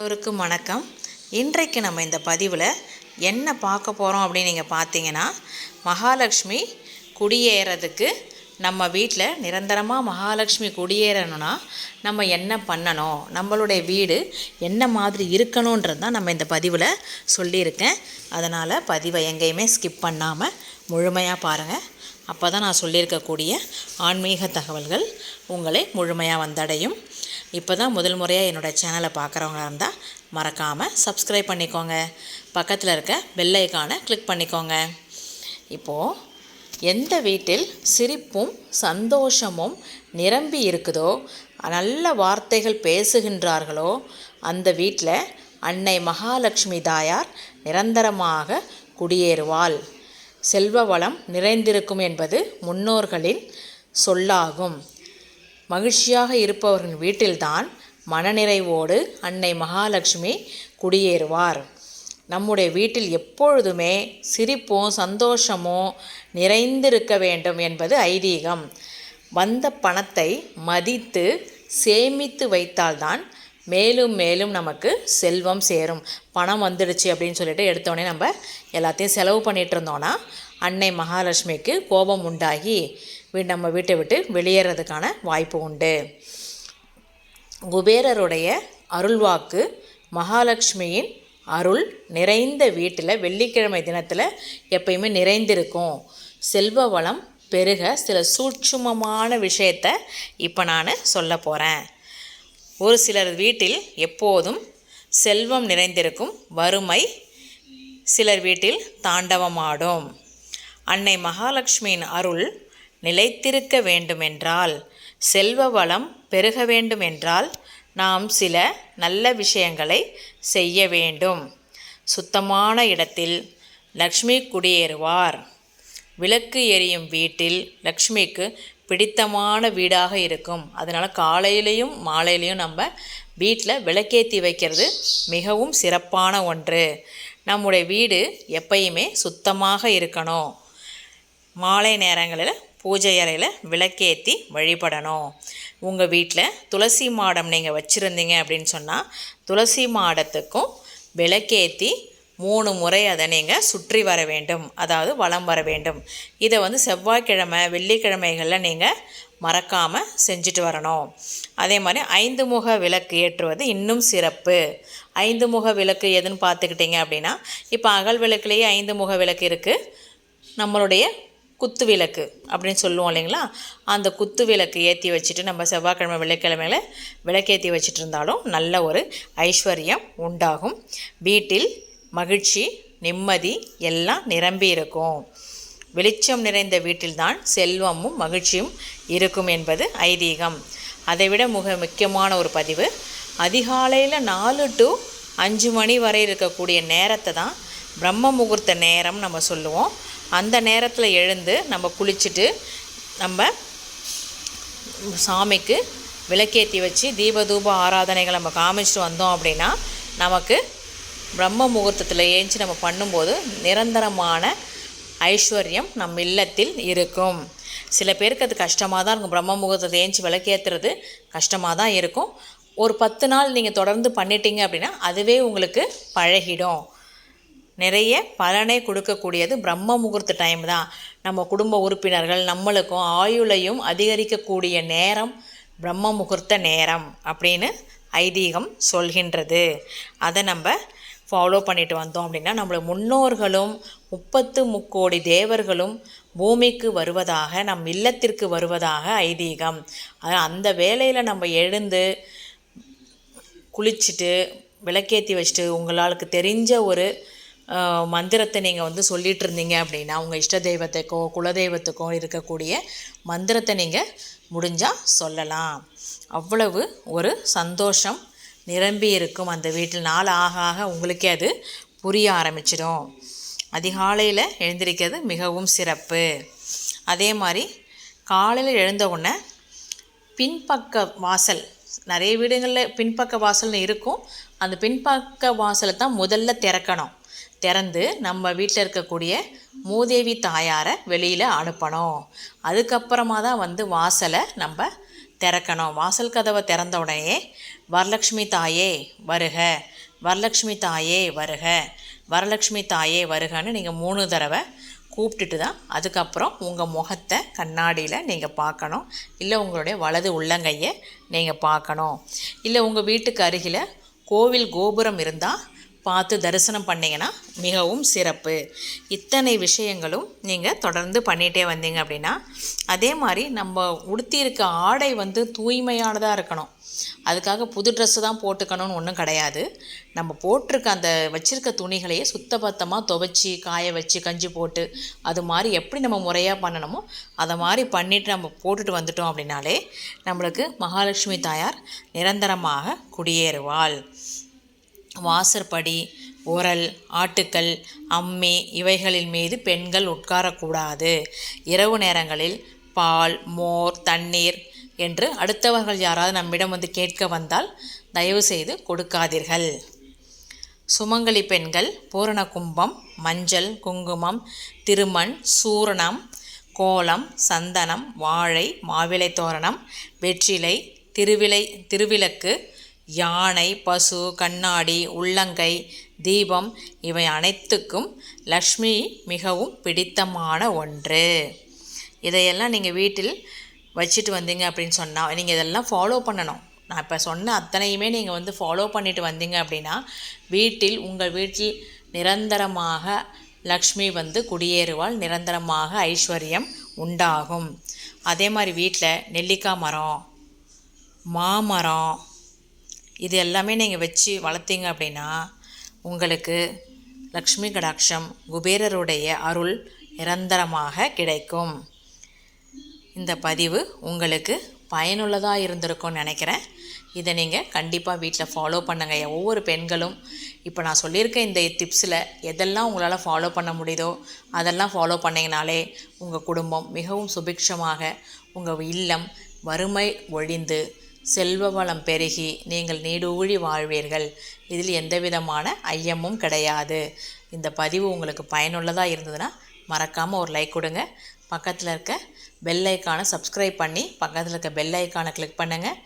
எல்லோருக்கும் வணக்கம். இன்றைக்கு நம்ம இந்த பதிவில் என்ன பார்க்க போகிறோம் அப்படின்னு நீங்கள் பார்த்தீங்கன்னா மகாலட்சுமி குடியேறதுக்கு நம்ம வீட்டில் நிரந்தரமாக மகாலட்சுமி குடியேறணும்னா நம்ம என்ன பண்ணணும்? நம்மளுடைய வீடு என்ன மாதிரி இருக்கணுன்றது தான் நம்ம இந்த பதிவில் சொல்லியிருக்கேன். அதனால் பதிவை எங்கேயுமே ஸ்கிப் பண்ணாமல் முழுமையாக பாருங்கள் அப்போ தான் நான் சொல்லியிருக்கக்கூடிய ஆன்மீக தகவல்கள் உங்களை முழுமையாக வந்தடையும். இப்போ தான் முதல் முறையாக என்னோடய சேனலை பார்க்குறவங்க இருந்தால் மறக்காமல் சப்ஸ்கிரைப் பண்ணிக்கோங்க. பக்கத்தில் இருக்க பெல் ஐக்கானை கிளிக் பண்ணிக்கோங்க. இப்போது எந்த வீட்டில் சிரிப்பும் சந்தோஷமும் நிரம்பி இருக்குதோ நல்ல வார்த்தைகள் பேசுகின்றார்களோ அந்த வீட்டில் அன்னை மகாலட்சுமி தாயார் நிரந்தரமாக குடியேறுவாள். செல்வ வளம் நிறைந்திருக்கும் என்பது முன்னோர்களின் சொல்லாகும். மகிழ்ச்சியாக இருப்பவர்களின் வீட்டில்தான் மனநிறைவோடு அன்னை மகாலட்சுமி குடியேறுவார். நம்முடைய வீட்டில் எப்பொழுதுமே சிரிப்பும் சந்தோஷமும் நிறைந்திருக்க வேண்டும் என்பது ஐதீகம். வந்த பணத்தை மதித்து சேமித்து வைத்தால்தான் மேலும் மேலும் நமக்கு செல்வம் சேரும். பணம் வந்துடுச்சு அப்படின்னு சொல்லிட்டு எடுத்தோடனே நம்ம எல்லாத்தையும் செலவு பண்ணிகிட்டு இருந்தோன்னா அன்னை மகாலட்சுமிக்கு கோபம் உண்டாகி நம்ம வீட்டை விட்டு வெளியேறதுக்கான வாய்ப்பு உண்டு. குபேரருடைய அருள்வாக்கு மகாலட்சுமியின் அருள் நிறைந்த வீட்டில் வெள்ளிக்கிழமை தினத்தில் எப்பயுமே நிறைந்திருக்கும். செல்வ வளம் பெருக சில சூட்சுமமான விஷயத்த இப்போ நான் சொல்ல போகிறேன் ஒரு சிலர் வீட்டில் எப்போதும் செல்வம் நிறைந்திருக்கும் வறுமை சிலர் வீட்டில் தாண்டவமாடும். அன்னை மகாலட்சுமியின் அருள் நிலைத்திருக்க வேண்டுமென்றால் செல்வ வளம் பெருக வேண்டுமென்றால் நாம் சில நல்ல விஷயங்களை செய்ய வேண்டும். சுத்தமான இடத்தில் லக்ஷ்மி குடியேறுவார். விளக்கு எரியும் வீட்டில் லக்ஷ்மிக்கு பிடித்தமான வீடாக இருக்கும். அதனால் காலையிலையும் மாலையிலையும் நம்ம வீட்டில் விளக்கேற்றி வைக்கிறது மிகவும் சிறப்பான ஒன்று. நம்முடைய வீடு எப்பயுமே சுத்தமாக இருக்கணும். மாலை நேரங்களில் பூஜை அறையில் விளக்கேற்றி வழிபடணும். உங்கள் வீட்டில் துளசி மாடம் நீங்கள் வச்சுருந்தீங்க அப்படின்னு சொன்னால் துளசி மாடத்துக்கும் விளக்கேற்றி மூணு முறை அதை நீங்கள் சுற்றி வர வேண்டும். அதாவது வலம் வர வேண்டும். இதை வந்து செவ்வாய்க்கிழமை வெள்ளிக்கிழமைகளில் நீங்கள் மறக்காமல் செஞ்சுட்டு வரணும். அதே மாதிரி ஐந்து முக விளக்கு ஏற்றுவது இன்னும் சிறப்பு. ஐந்து முக விளக்கு எதுன்னு பார்த்துக்கிட்டிங்க அப்படின்னா இப்போ அகல் விளக்குலேயே ஐந்து முக விளக்கு இருக்குது நம்மளுடைய குத்து விளக்கு அப்படின்னு சொல்லுவோம் இல்லைங்களா? அந்த குத்து விளக்கு ஏற்றி வச்சுட்டு நம்ம செவ்வாய்க்கிழமை வெள்ளிக்கிழமையில் விளக்கேற்றி வச்சுட்டு இருந்தாலும் நல்ல ஒரு ஐஸ்வர்யம் உண்டாகும். வீட்டில் மகிழ்ச்சி நிம்மதி எல்லாம் நிரம்பி இருக்கும். வெளிச்சம் நிறைந்த வீட்டில்தான் செல்வமும் மகிழ்ச்சியும் இருக்கும் என்பது ஐதீகம். அதைவிட மிக முக்கியமான ஒரு பதிவு அதிகாலையில் நாலு டு அஞ்சு மணி வரை இருக்கக்கூடிய நேரத்தை தான் பிரம்ம முகூர்த்த நேரம் நம்ம சொல்லுவோம். அந்த நேரத்தில் எழுந்து நம்ம குளிச்சுட்டு நம்ம சாமிக்கு விளக்கேற்றி வச்சு தீபதூப ஆராதனைகளை நம்ம காமிச்சிட்டு வந்தோம் அப்படின்னா நமக்கு பிரம்ம முகூர்த்தத்தில் ஏஞ்சி நம்ம பண்ணும்போது நிரந்தரமான ஐஸ்வர்யம் நம் இல்லத்தில் இருக்கும். சில பேருக்கு அது கஷ்டமாக தான் இருக்கும். பிரம்ம முகூர்த்தத்தை ஏஞ்சி விளக்கேற்றுறது கஷ்டமாக தான் இருக்கும். ஒரு பத்து நாள் நீங்கள் தொடர்ந்து பண்ணிட்டீங்க அப்படின்னா அதுவே உங்களுக்கு பழகிடும். நிறைய பலனை கொடுக்கக்கூடியது பிரம்ம முகூர்த்த டைம் தான். நம்ம குடும்ப உறுப்பினர்கள் நம்மளுக்கும் ஆயுளையும் அதிகரிக்கக்கூடிய நேரம் பிரம்ம முகூர்த்த நேரம் அப்படின்னு ஐதீகம் சொல்கின்றது. அதை நம்ம ஃபாலோ பண்ணிட்டு வந்தோம் அப்படின்னா நம்மளோட முன்னோர்களும் முப்பத்து முக்கோடி தேவர்களும் பூமிக்கு வருவதாக நம் இல்லத்திற்கு வருவதாக ஐதீகம். அது அந்த வேலையில் நம்ம எழுந்து குளிச்சுட்டு விளக்கேற்றி வச்சுட்டு உங்களுக்கு தெரிஞ்ச ஒரு மந்திரத்தை நீங்கள் வந்து சொல்லிகிட்டு இருந்தீங்க அப்படின்னா உங்கள் இஷ்ட தெய்வத்துக்கோ குலதெய்வத்துக்கோ இருக்கக்கூடிய மந்திரத்தை நீங்கள் முடிஞ்சால் சொல்லலாம். அவ்வளவு ஒரு சந்தோஷம் நிரம்பி இருக்கும் அந்த வீட்டில். நாள் ஆக ஆக உங்களுக்கே அது புரிய ஆரம்பிச்சிடும். அதிகாலையில் எழுந்திருக்கிறது மிகவும் சிறப்பு. அதே மாதிரி காலையில் எழுந்த உடனே பின்பக்க வாசல் நிறைய வீடுகளில் பின்பக்க வாசல்னு இருக்கும். அந்த பின்பக்க வாசலை தான் முதல்ல திறக்கணும். திறந்து நம்ம வீட்டில் இருக்கக்கூடிய மூதேவி தாயாரை வெளியில் அனுப்பணும். அதுக்கப்புறமா தான் வந்து வாசலை நம்ம திறக்கணும். வாசல் கதவை திறந்த உடனே வரலக்ஷ்மி தாயே வருக. வரலக்ஷ்மி தாயே வருக. வரலக்ஷ்மி தாயே வருகன்னு நீங்கள் மூணு தடவை கூப்பிட்டுட்டு தான் அதுக்கப்புறம் உங்கள் முகத்தை கண்ணாடியில் நீங்கள் பார்க்கணும். இல்லை உங்களுடைய வலது உள்ளங்கையை நீங்கள் பார்க்கணும். இல்லை உங்கள் வீட்டுக்கு அருகில் கோவில் கோபுரம் இருந்தால் பார்த்து தரிசனம் பண்ணிங்கன்னா மிகவும் சிறப்பு. இத்தனை விஷயங்களும் நீங்கள் தொடர்ந்து பண்ணிகிட்டே வந்தீங்க அப்படின்னா அதே மாதிரி நம்ம உடுத்தியிருக்க ஆடை வந்து தூய்மையானதாக இருக்கணும். அதுக்காக புது ட்ரெஸ்ஸு தான் போட்டுக்கணும்னு ஒன்றும் கிடையாது. நம்ம போட்டிருக்க அந்த வச்சுருக்க துணிகளையே சுத்தபத்தமாக துவைச்சி காய வச்சு கஞ்சி போட்டு அது மாதிரி எப்படி நம்ம முறையாக பண்ணணுமோ அதை மாதிரி பண்ணிவிட்டு நம்ம போட்டுட்டு வந்துட்டோம் அப்படின்னாலே நம்மளுக்கு மகாலட்சுமி தாயார் நிரந்தரமாக குடியேறுவாள். வாசற்படி உரல் ஆட்டுக்கல் அம்மி இவைகளின் மீது பெண்கள் உட்காரக்கூடாது. இரவு நேரங்களில் பால் மோர் தண்ணீர் என்று அடுத்தவர்கள் யாராவது நம்மிடம் வந்து கேட்க வந்தால் தயவு செய்து கொடுக்காதீர்கள். சுமங்கலி பெண்கள் பூரண கும்பம் மஞ்சள் குங்குமம் திருமண் சூரணம் கோலம் சந்தனம் வாழை மாவிலை தோரணம் வெற்றிலை திருவிலை திருவிளக்கு யானை பசு கண்ணாடி உள்ளங்கை தீபம் இவை அனைத்துக்கும் லக்ஷ்மி மிகவும் பிடித்தமான ஒன்று. இதையெல்லாம் நீங்கள் வீட்டில் வச்சுட்டு வந்தீங்க அப்படின்னு சொன்னால் நீங்கள் இதெல்லாம் ஃபாலோ பண்ணணும். நான் இப்போ சொன்ன அத்தனையுமே நீங்கள் வந்து ஃபாலோ பண்ணிட்டு வந்தீங்க அப்படின்னா வீட்டில் உங்கள் வீட்டில் நிரந்தரமாக லக்ஷ்மி வந்து குடியேறுவாள் நிரந்தரமாக ஐஸ்வர்யம் உண்டாகும். அதே மாதிரி வீட்டில் நெல்லிக்காய் மரம் மாமரம் இது எல்லாமே நீங்கள் வச்சு வளர்த்தீங்க அப்படின்னா உங்களுக்கு லக்ஷ்மி கடாட்சம் குபேரருடைய அருள் நிரந்தரமாக கிடைக்கும். இந்த பதிவு உங்களுக்கு பயனுள்ளதாக இருந்திருக்கும்னு நினைக்கிறேன். இதை நீங்கள் கண்டிப்பாக வீட்டில் ஃபாலோ பண்ணுங்கள் ஒவ்வொரு பெண்களும் இப்போ நான் சொல்லியிருக்க இந்த டிப்ஸில் எதெல்லாம் உங்களால் ஃபாலோ பண்ண முடியுதோ அதெல்லாம் ஃபாலோ பண்ணிங்கனாலே உங்கள் குடும்பம் மிகவும் சுபிக்ஷமாக உங்கள் இல்லம் வறுமை ஒழிந்து செல்வ வளம் பெருகி நீங்கள் நீடூழி வாழ்வீர்கள். இதில் எந்த விதமான ஐயமும் கிடையாது. இந்த பதிவு உங்களுக்கு பயனுள்ளதாக இருந்ததுன்னா மறக்காமல் ஒரு லைக் கொடுங்க. பக்கத்தில் இருக்க பெல் ஐக்கானை சப்ஸ்கிரைப் பண்ணி பக்கத்தில் இருக்க பெல் ஐக்கானை கிளிக் பண்ணுங்கள்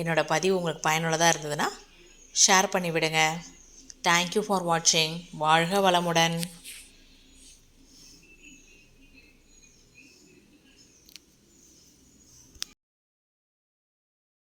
என்னோடய பதிவு உங்களுக்கு பயனுள்ளதாக இருந்ததுன்னா ஷேர் பண்ணி விடுங்க தேங்க்யூ ஃபார் வாட்சிங் வாழ்க வளமுடன்.